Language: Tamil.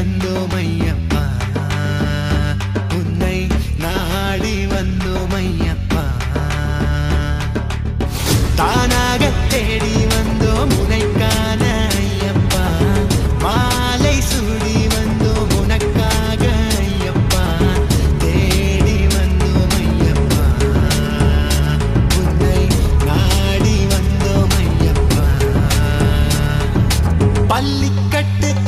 cuando